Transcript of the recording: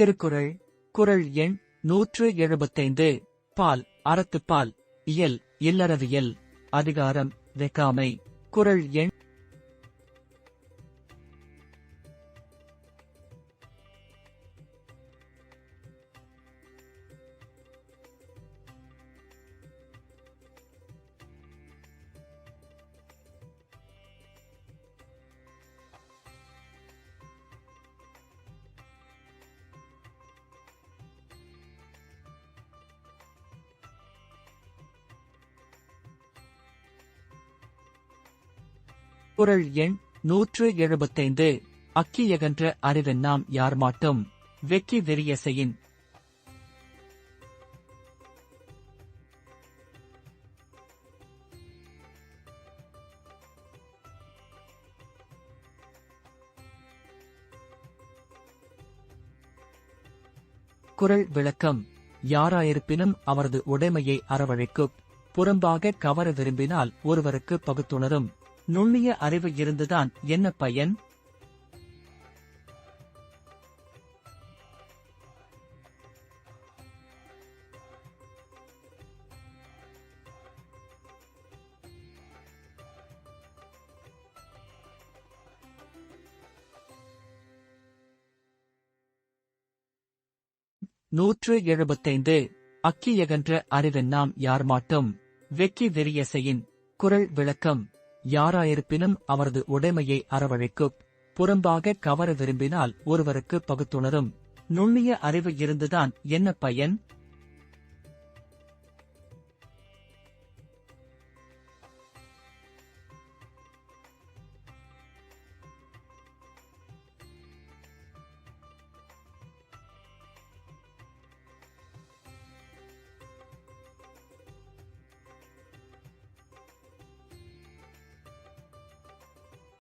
திருக்குறள் குறள் எண் நூற்று எழுபத்தைந்து. பால் அறத்துப்பால் இயல் இல்லறவியல் அதிகாரம் வெக்காமை. குறள் எண் குரல் எண் நூற்று எழுபத்தைந்து. அக்கியகன்ற அறிவென்னாம் யார் மாட்டும்? வெக்கி வெறியசையின். குறள் விளக்கம். யாராயிருப்பினும் அவரது உடைமையை அறவழைக்குப் புறம்பாக கவர விரும்பினால் ஒருவருக்கு பகுத்துணரும். நுண்ணிய அறிவு இருந்துதான் என்ன பயன்? நூற்று எழுபத்தைந்து. அக்கியகன்ற அறிவென்னாம் யார் மாட்டும்? வெக்கி வெறியசையின் குரல் விளக்கம். யாராயிருப்பினும் அவரது உடைமையை அறவழைக்குப் புறம்பாக கவர விரும்பினால் ஒருவருக்கு பகுத்துணரும். நுண்ணிய அறிவு இருந்துதான் என்ன பயன்?